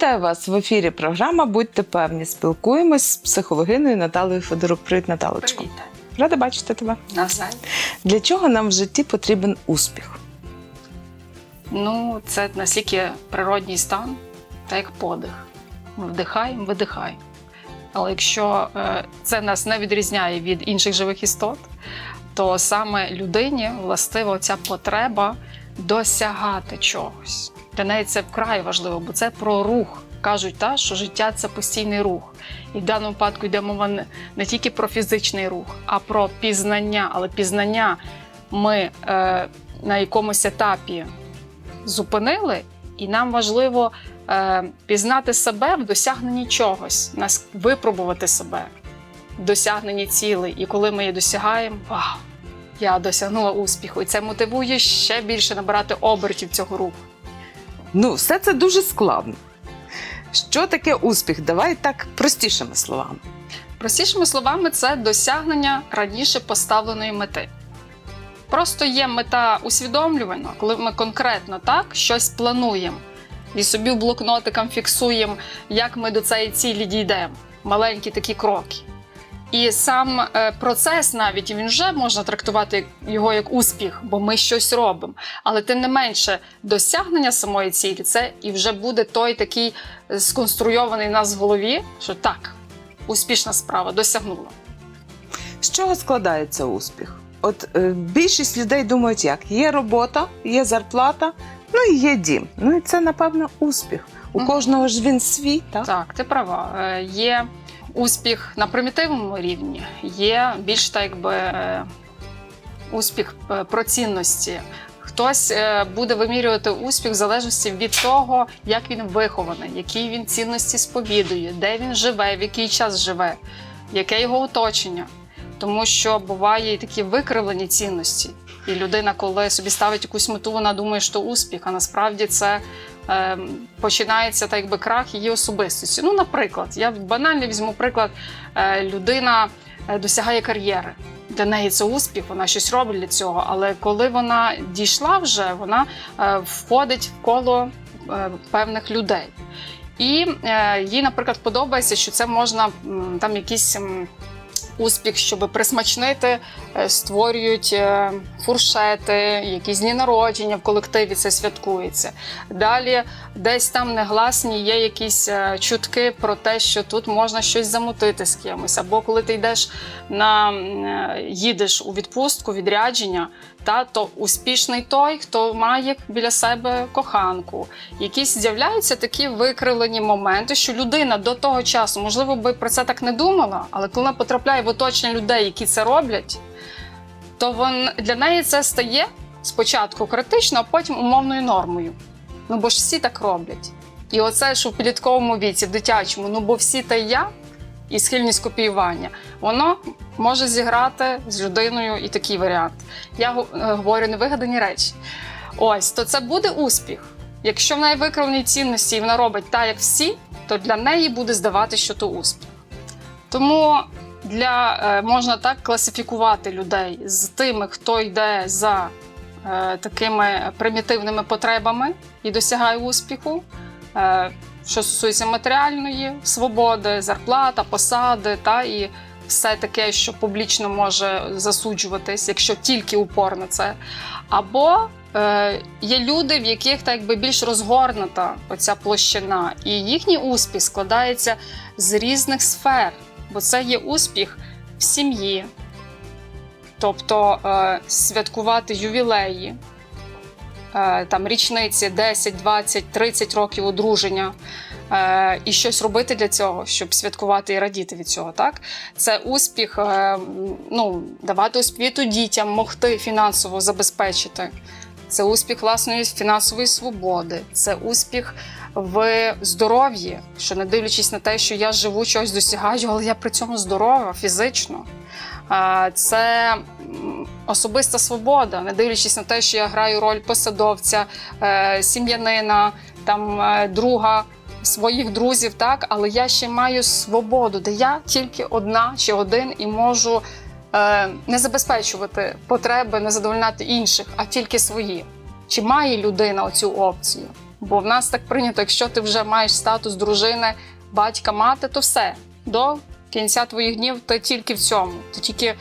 Вітаю вас в ефірі. Програма Будьте певні. Спілкуємось з психологиною Наталею Федорук. Привіт, Наталочко. Привіт. Рада бачити тебе. Навзаєм. Для чого нам в житті потрібен успіх? Ну, це настільки природній стан, та як подих. Ми вдихаємо, видихаємо. Але якщо е, це нас не відрізняє від інших живих істот, то саме людині властива ця потреба досягати чогось. Для неї це вкрай важливо, бо це про рух. Кажуть, та, що життя це постійний рух. І в даному випадку йде мова не, тільки про фізичний рух, а про пізнання. Але пізнання ми е, на якомусь етапі зупинили, і нам важливо е, пізнати себе в досягненні чогось, нас випробувати себе в досягненні цілей. І коли ми її досягаємо, вау! Я досягнула успіху, і це мотивує ще більше набирати обертів цього руху. Ну, все це дуже складно. Що таке успіх? Давай так простішими словами. Простішими словами, це досягнення раніше поставленої мети. Просто є мета усвідомлювана, коли ми конкретно так щось плануємо і собі в блокнотикам фіксуємо, як ми до цієї цілі дійдемо. Маленькі такі кроки. І сам е, процес навіть він вже можна трактувати його як успіх, бо ми щось робимо. Але тим не менше, досягнення самої цілі це і вже буде той такий е, сконструйований в нас в голові, що так, успішна справа досягнула. З чого складається успіх? От е, більшість людей думають, як є робота, є зарплата, ну і є дім. Ну і це, напевно, успіх. У кожного ж він свій, так? Так, ти права. Е, Є успіх на примітивному рівні, є більш так якби е, успіх е, про цінності. Хтось е, буде вимірювати успіх в залежності від того, як він вихований, які він цінності сповідує, де він живе, в який час живе, яке його оточення. Тому що буває і такі викривлені цінності. І людина, коли собі ставить якусь мету, вона думає, що успіх, а насправді це е, починається так якби крах її особистості. Ну, наприклад, я банально візьму приклад, е, людина е, досягає кар'єри. Для неї це успіх, вона щось робить для цього. Але коли вона дійшла вже, вона е, входить в коло е, певних людей. І е, їй, наприклад, подобається, що це можна там якісь. Успіх, щоб присмачнити, е, створюють е, фуршети, якісь дні народження в колективі це святкується. Далі десь там негласні є якісь е, чутки про те, що тут можна щось замутити з кимось. Або коли ти йдеш на їдеш у відпустку, відрядження, та то успішний той, хто має біля себе коханку. Якісь з'являються такі викривлені моменти, що людина до того часу, можливо, би про це так не думала, але коли вона потрапляє в оточення людей, які це роблять, то вон, для неї це стає спочатку критично, а потім умовною нормою. Ну бо ж всі так роблять. І оце, що в підлітковому віці, в дитячому, ну бо всі та я, і схильність копіювання, воно може зіграти з людиною і такий варіант. Я е, говорю невигадані речі. Ось, то це буде успіх. Якщо в неї викривлені цінності і вона робить так, як всі, то для неї буде здавати, що то успіх. Тому для, е, можна так класифікувати людей з тими, хто йде за е, такими примітивними потребами і досягає успіху. Що стосується матеріальної свободи, зарплата, посади та і все таке, що публічно може засуджуватись, якщо тільки упор на це. Або е, є люди, в яких так якби більш розгорнута оця площина, і їхній успіх складається з різних сфер, бо це є успіх в сім'ї, тобто е, святкувати ювілеї, там річниці 10, 20, 30 років одруження. Е, і щось робити для цього, щоб святкувати і радіти від цього. Так це успіх, е, ну давати освіту дітям, могти фінансово забезпечити. Це успіх власної фінансової свободи, це успіх в здоров'ї, що не дивлячись на те, що я живу, чогось досягаю, але я при цьому здорова фізично. Е, Це особиста свобода, не дивлячись на те, що я граю роль посадовця, е, сім'янина, там е, друга. Своїх друзів, так, але я ще маю свободу, де я тільки одна чи один і можу е, не забезпечувати потреби, не задовольняти інших, а тільки свої. Чи має людина оцю опцію? Бо в нас так прийнято, якщо ти вже маєш статус дружини, батька, мати, то все. До кінця твоїх днів ти тільки в цьому, ти тільки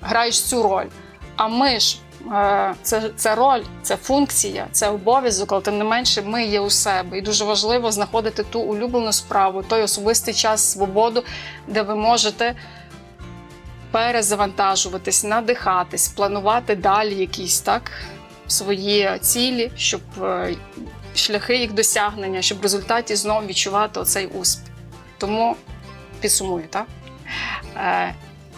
граєш цю роль. А ми ж е, це, це роль, це функція, це обов'язок, але тим не менше ми є у себе. І дуже важливо знаходити ту улюблену справу, той особистий час, свободу, де ви можете перезавантажуватись, надихатись, планувати далі якісь так свої цілі, щоб е, шляхи їх досягнення, щоб в результаті знову відчувати оцей успіх. Тому підсумую, так?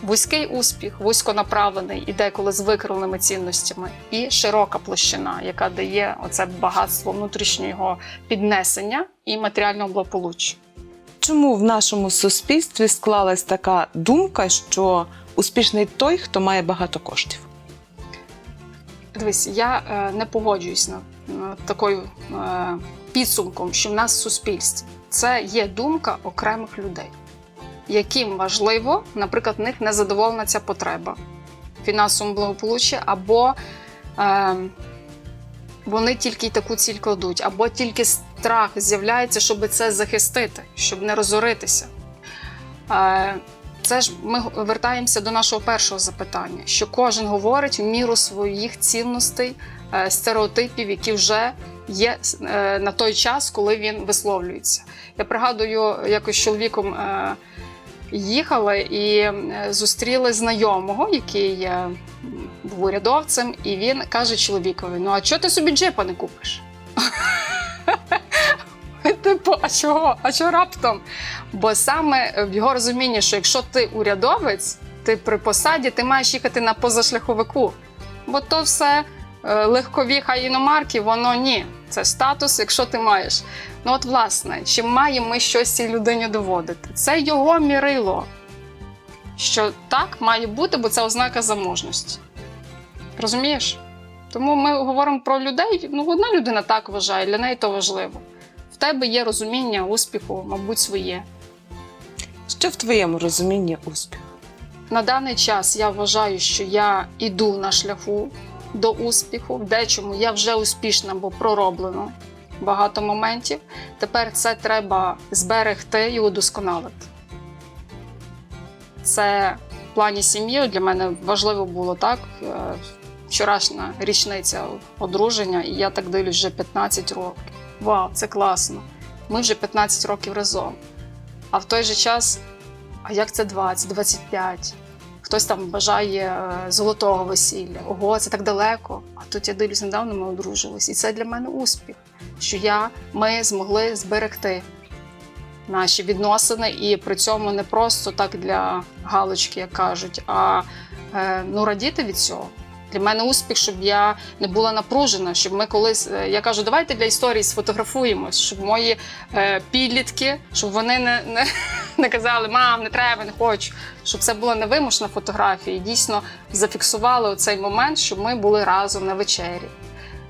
Вузький успіх, вузьконаправлений і деколи з викривленими цінностями, і широка площина, яка дає оце багатство внутрішнього піднесення і матеріального благополуччя. Чому в нашому суспільстві склалась така думка, що успішний той, хто має багато коштів? Дивись, я е, не погоджуюсь на, на такою е, підсумком, що в нас в суспільстві це є думка окремих людей, яким важливо, наприклад, в них не задоволена ця потреба фінансовому благополуччі, або е, вони тільки й таку ціль кладуть, або тільки страх з'являється, щоб це захистити, щоб не розоритися. Е, це ж ми вертаємося до нашого першого запитання, що кожен говорить в міру своїх цінностей, е, стереотипів, які вже є е, на той час, коли він висловлюється. Я пригадую, якось чоловіком е, їхали і зустріли знайомого, який був урядовцем, і він каже чоловікові: Ну а чого ти собі джипа не купиш? Типу, а чого? А чого раптом? Бо саме в його розумінні, що якщо ти урядовець, ти при посаді ти маєш їхати на позашляховику. Бо то все легкові хай іномарки, воно ні. Це статус, якщо ти маєш. Ну от, власне, чи маємо ми щось цій людині доводити? Це його мірило. Що так має бути, бо це ознака заможності. Розумієш? Тому ми говоримо про людей. Ну, одна людина так вважає, для неї то важливо. В тебе є розуміння успіху, мабуть, своє. Що в твоєму розумінні успіх? На даний час я вважаю, що я іду на шляху до успіху. В дечому я вже успішна, бо пророблено багато моментів. Тепер це треба зберегти і удосконалити. Це в плані сім'ї для мене важливо було так. е, Вчорашня річниця одруження, і я так дивлюсь вже 15 років. Вау, це класно! Ми вже 15 років разом. А в той же час, а як це 20, 25? Хтось там бажає е, золотого весілля. Ого, це так далеко. А тут я дивлюсь, недавно ми одружились. І це для мене успіх, що я, ми змогли зберегти наші відносини, і при цьому не просто так для галочки, як кажуть, а е, ну, радіти від цього. Для мене успіх, щоб я не була напружена, щоб ми колись. е, Я кажу, давайте для історії сфотографуємось, щоб мої е, підлітки, щоб вони не, не, не казали, мам, не треба, не хочу. Щоб це була невимушена фотографія. І дійсно зафіксували цей момент, щоб ми були разом на вечері.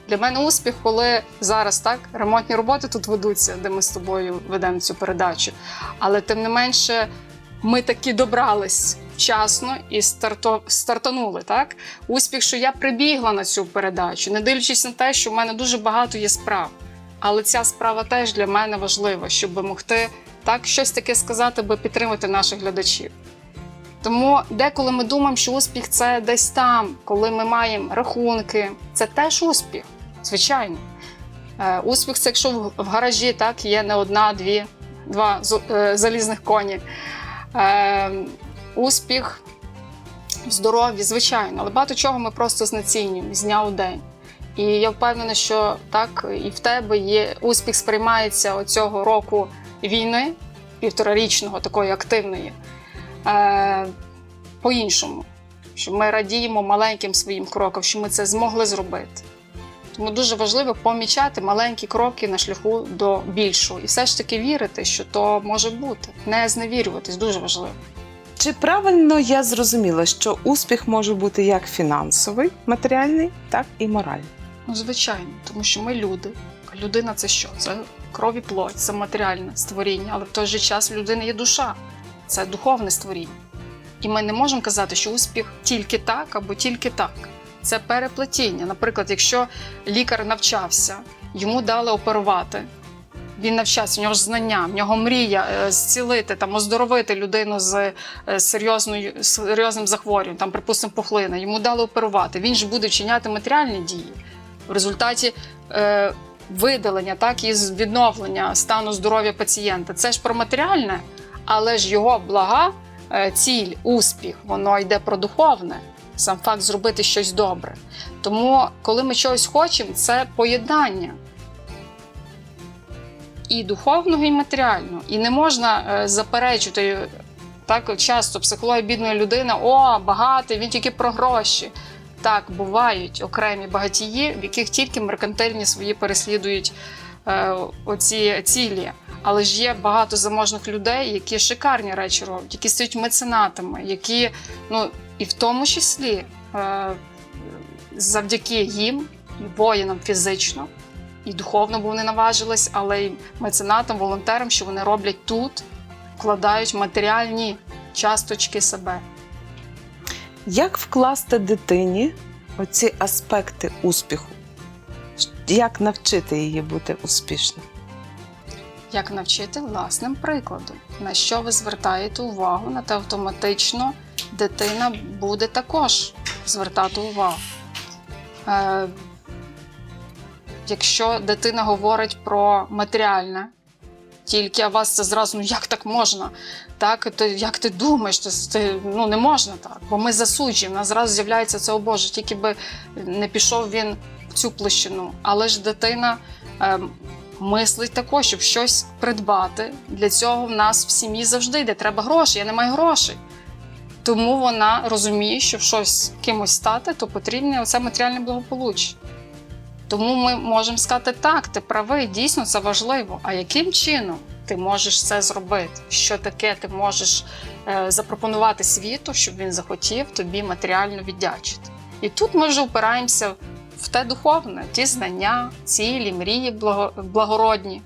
Для мене успіх, коли зараз так ремонтні роботи тут ведуться, де ми з тобою ведемо цю передачу. Але тим не менше, ми таки добрались вчасно і старто, стартанули. Так? Успіх, що я прибігла на цю передачу, не дивлячись на те, що в мене дуже багато є справ. Але ця справа теж для мене важлива, щоб могти так щось таке сказати, би підтримати наших глядачів. Тому деколи ми думаємо, що успіх це десь там, коли ми маємо рахунки, це теж успіх, звичайно. Е, успіх це якщо в- гаражі так, є не одна, дві, два е, залізних коні. Е, успіх в здоров'ї, звичайно, але багато чого ми просто знецінюємо з дня у день. І я впевнена, що так і в тебе є успіх сприймається оцього року війни, півторарічного, такої активної, е, по-іншому. Що ми радіємо маленьким своїм крокам, що ми це змогли зробити. Тому дуже важливо помічати маленькі кроки на шляху до більшого. І все ж таки вірити, що то може бути. Не зневірюватись, дуже важливо. Чи правильно я зрозуміла, що успіх може бути як фінансовий, матеріальний, так і моральний? Ну, звичайно, тому що ми люди. Людина це що? Це кров і плоть, це матеріальне створіння, але в той же час в людини є душа, це духовне створіння. І ми не можемо казати, що успіх тільки так або тільки так. Це переплетіння. Наприклад, якщо лікар навчався йому дали оперувати. Він навчався, в нього ж знання, в нього мрія е, зцілити, там, оздоровити людину з е, серйозною, серйозним захворюванням, там, припустимо, пухлина. Йому дали оперувати. Він ж буде вчиняти матеріальні дії. В результаті е, видалення, так, і відновлення стану здоров'я пацієнта. Це ж про матеріальне, але ж його блага, е, ціль, успіх, воно йде про духовне. Сам факт зробити щось добре. Тому, коли ми чогось хочемо, це поєднання і духовного, і матеріального. І не можна е, заперечити так часто психологія бідної людини, о, багатий, він тільки про гроші. Так, бувають окремі багатії, в яких тільки меркантильні свої переслідують е, оці цілі. Але ж є багато заможних людей, які шикарні речі роблять, які стають меценатами, які, ну і в тому числі е, завдяки їм, і воїнам фізично і духовно, бо вони наважились, але й меценатам, волонтерам, що вони роблять тут, вкладають матеріальні часточки себе. Як вкласти дитині оці аспекти успіху? Як навчити її бути успішною? Як навчити власним прикладом, на що ви звертаєте увагу, на те автоматично дитина буде також звертати увагу. Е, якщо дитина говорить про матеріальне, тільки а вас це зразу, ну як так можна? Так, ти, як ти думаєш, ти, ти, ну не можна так, бо ми засуджуємо, нас зразу з'являється це о Боже, тільки би не пішов він в цю площину. Але ж дитина е, мислить також, щоб щось придбати. Для цього в нас в сім'ї завжди йде. Треба гроші, я не маю грошей. Тому вона розуміє, що щось кимось стати, то потрібне оце матеріальне благополуччя. Тому ми можемо сказати, так, ти правий, дійсно це важливо. А яким чином ти можеш це зробити? Що таке ти можеш е, запропонувати світу, щоб він захотів тобі матеріально віддячити? І тут ми вже опираємося в те духовне, ті знання, цілі, мрії благородні.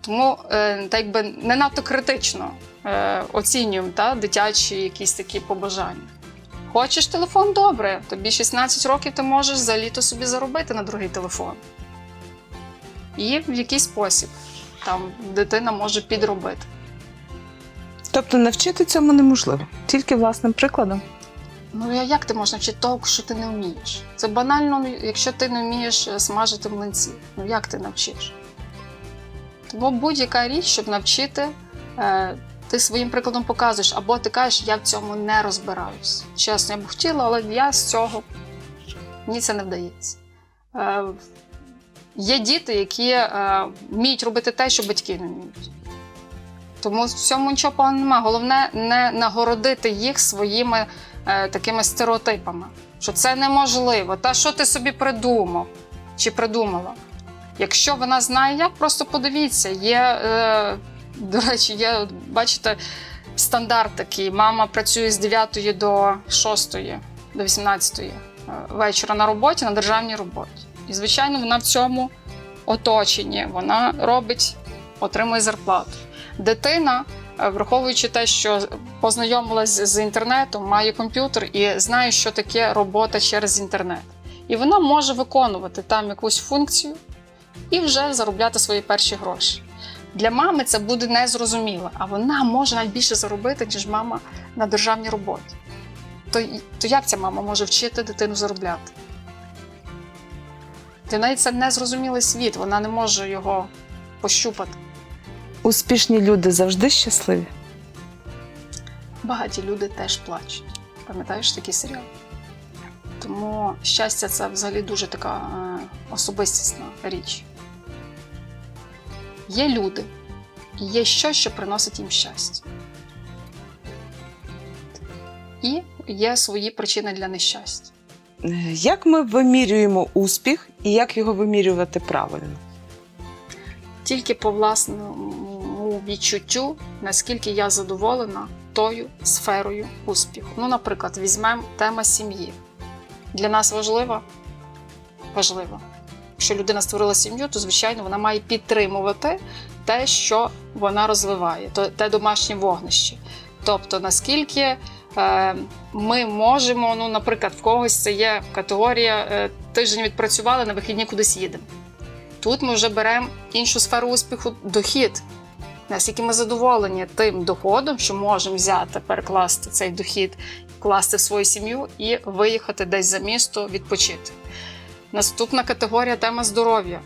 Тому е, так якби не надто критично е, оцінюємо та, дитячі якісь такі побажання. Хочеш телефон добре, тобі 16 років ти можеш за літо собі заробити на другий телефон. І в якийсь спосіб там дитина може підробити. Тобто навчити цьому неможливо, тільки власним прикладом. Ну а як ти можеш навчити того, що ти не вмієш? Це банально, якщо ти не вмієш е, смажити млинці. Ну як ти навчиш? Тому будь-яка річ, щоб навчити, е, ти своїм прикладом показуєш, або ти кажеш, я в цьому не розбираюсь. Чесно, я б хотіла, але я з цього мені це не вдається. Е, є діти, які е, вміють робити те, що батьки не вміють. Тому в цьому нічого поганого немає. Головне не нагородити їх своїми е, такими стереотипами, що це неможливо. Та що ти собі придумав чи придумала? Якщо вона знає як, просто подивіться. Є, е, до речі, є, бачите, стандарт такий. Мама працює з 9 до 6, до 18 е, вечора на роботі, на державній роботі. І, звичайно, вона в цьому оточенні, вона робить, отримує зарплату. Дитина, е, враховуючи те, що познайомилась з інтернетом, має комп'ютер і знає, що таке робота через інтернет. І вона може виконувати там якусь функцію і вже заробляти свої перші гроші. Для мами це буде незрозуміло, а вона може навіть більше заробити, ніж мама на державній роботі. То, то як ця мама може вчити дитину заробляти? Для неї це незрозумілий світ, вона не може його пощупати. Успішні люди завжди щасливі. Багаті люди теж плачуть. Пам'ятаєш такий серіал? Тому щастя це взагалі дуже така е, особистісна річ. Є люди, і є щось, що приносить їм щастя. І є свої причини для нещастя. Е, Як ми вимірюємо успіх і як його вимірювати правильно? Тільки по власному відчуттю, наскільки я задоволена тою сферою успіху. Ну, наприклад, візьмемо тема сім'ї. Для нас важлива? Важлива. Якщо людина створила сім'ю, то звичайно вона має підтримувати те, що вона розвиває, то- те домашнє вогнище. Тобто, наскільки е, ми можемо, ну, наприклад, в когось це є категорія е, тиждень відпрацювали, на вихідні кудись їдемо. Тут ми вже беремо іншу сферу успіху дохід. Наскільки ми задоволені тим доходом, що можемо взяти, перекласти цей дохід, вкласти в свою сім'ю і виїхати десь за місто відпочити. Наступна категорія тема здоров'я.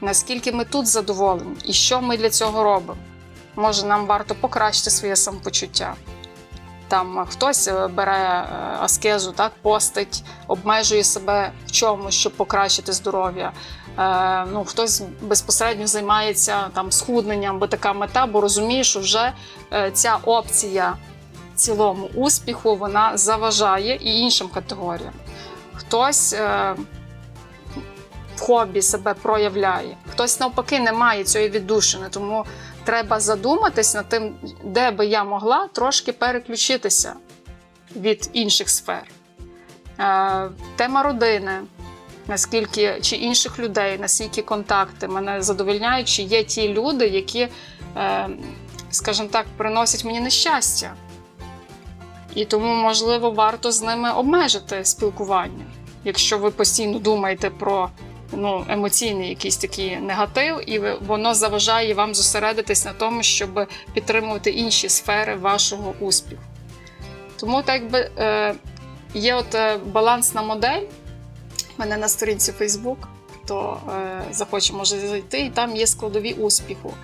Наскільки ми тут задоволені і що ми для цього робимо? Може, нам варто покращити своє самопочуття. Там е, хтось е, бере е, аскезу, так, постить, обмежує себе в чомусь, щоб покращити здоров'я. Е, ну, хтось безпосередньо займається там схудненням, бо така мета, бо розуміє, що вже е, ця опція цілому успіху вона заважає і іншим категоріям. Хтось е, хобі себе проявляє, хтось навпаки не має цієї віддушини, тому треба задуматись над тим, де би я могла трошки переключитися від інших сфер. Е, тема родини, наскільки чи інших людей, наскільки контакти мене задовольняють, чи є ті люди, які, е, скажімо так, приносять мені нещастя. І тому, можливо, варто з ними обмежити спілкування. Якщо ви постійно думаєте про ну, емоційний якийсь такий негатив, і воно заважає вам зосередитись на тому, щоб підтримувати інші сфери вашого успіху. Тому так якби е, є от е, балансна модель. У мене на сторінці Facebook, хто е, захоче може зайти, і там є складові успіху.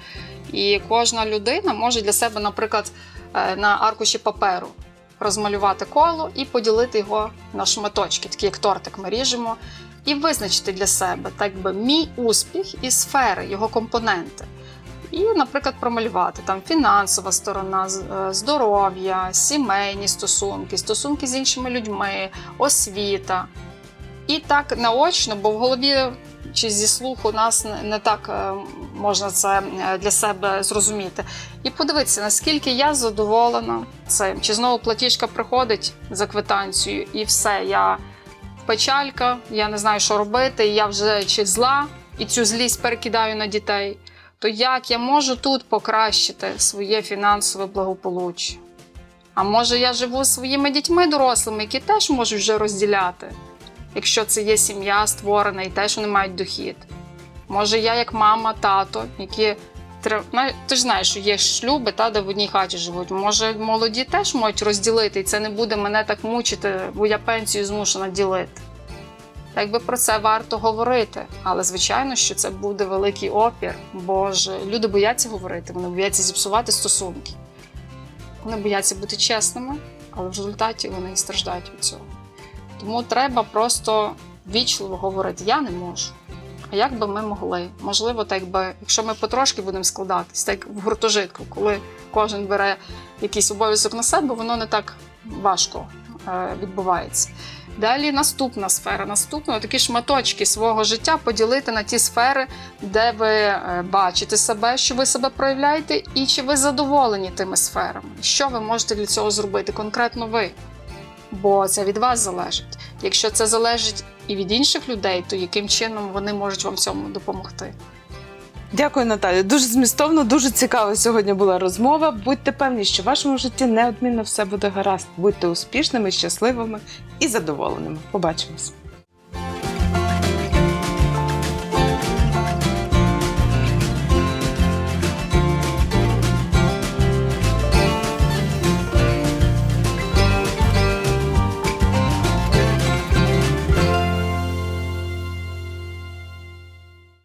І кожна людина може для себе, наприклад, е, на аркуші паперу розмалювати коло і поділити його на шматочки, такі як тортик ми ріжемо, і визначити для себе так би мій успіх і сфери, його компоненти. І, наприклад, промалювати там фінансова сторона, е, здоров'я, сімейні стосунки, стосунки з іншими людьми, освіта. І так наочно, бо в голові чи зі слуху нас не, не так е, можна це е, для себе зрозуміти. І подивитися, наскільки я задоволена цим. Чи знову платіжка приходить за квитанцію, і все, я печалька, я не знаю, що робити, я вже чи зла, і цю злість перекидаю на дітей. То як я можу тут покращити своє фінансове благополуччя? А може я живу своїми дітьми дорослими, які теж можуть вже розділяти, якщо це є сім'я створена і теж вони мають дохід. Може, я як мама, тато, які ти ж знаєш, що є шлюби, та, де в одній хаті живуть. Може, молоді теж можуть розділити, і це не буде мене так мучити, бо я пенсію змушена ділити. Якби про це варто говорити, але звичайно, що це буде великий опір, бо ж люди бояться говорити, вони бояться зіпсувати стосунки. Вони бояться бути чесними, але в результаті вони і страждають від цього. Тому треба просто вічливо говорити: я не можу. А як би ми могли? Можливо, так би, якщо ми потрошки будемо складатись, так в гуртожитку, коли кожен бере якийсь обов'язок на себе, воно не так важко е, відбувається. Далі наступна сфера. Наступна такі шматочки свого життя поділити на ті сфери, де ви е, бачите себе, що ви себе проявляєте, і чи ви задоволені тими сферами. Що ви можете для цього зробити конкретно ви? Бо це від вас залежить. Якщо це залежить і від інших людей, то яким чином вони можуть вам цьому допомогти? Дякую, Наталі. Дуже змістовно, дуже цікава сьогодні була розмова. Будьте певні, що в вашому житті неодмінно все буде гаразд. Будьте успішними, щасливими і задоволеними. Побачимось.